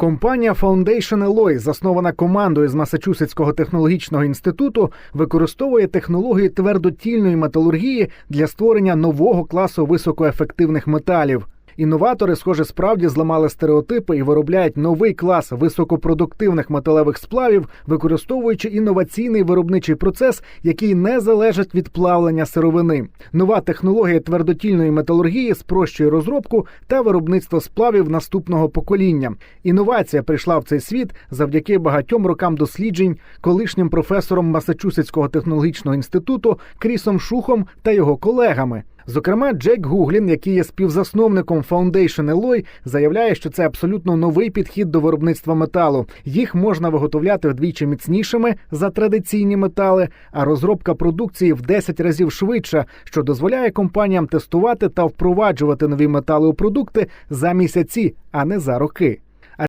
Компанія Foundation Alloy, заснована командою з Масачусетського технологічного інституту, використовує технології твердотільної металургії для створення нового класу високоефективних металів. Інноватори, схоже, справді зламали стереотипи і виробляють новий клас високопродуктивних металевих сплавів, використовуючи інноваційний виробничий процес, який не залежить від плавлення сировини. Нова технологія твердотільної металургії спрощує розробку та виробництво сплавів наступного покоління. Інновація прийшла в цей світ завдяки багатьом рокам досліджень колишнім професором Масачусетського технологічного інституту Крісом Шухом та його колегами. Зокрема, Джек Гуглін, який є співзасновником Foundation Alloy, заявляє, що це абсолютно новий підхід до виробництва металу. Їх можна виготовляти вдвічі міцнішими за традиційні метали, а розробка продукції в 10 разів швидша, що дозволяє компаніям тестувати та впроваджувати нові метали у продукти за місяці, а не за роки.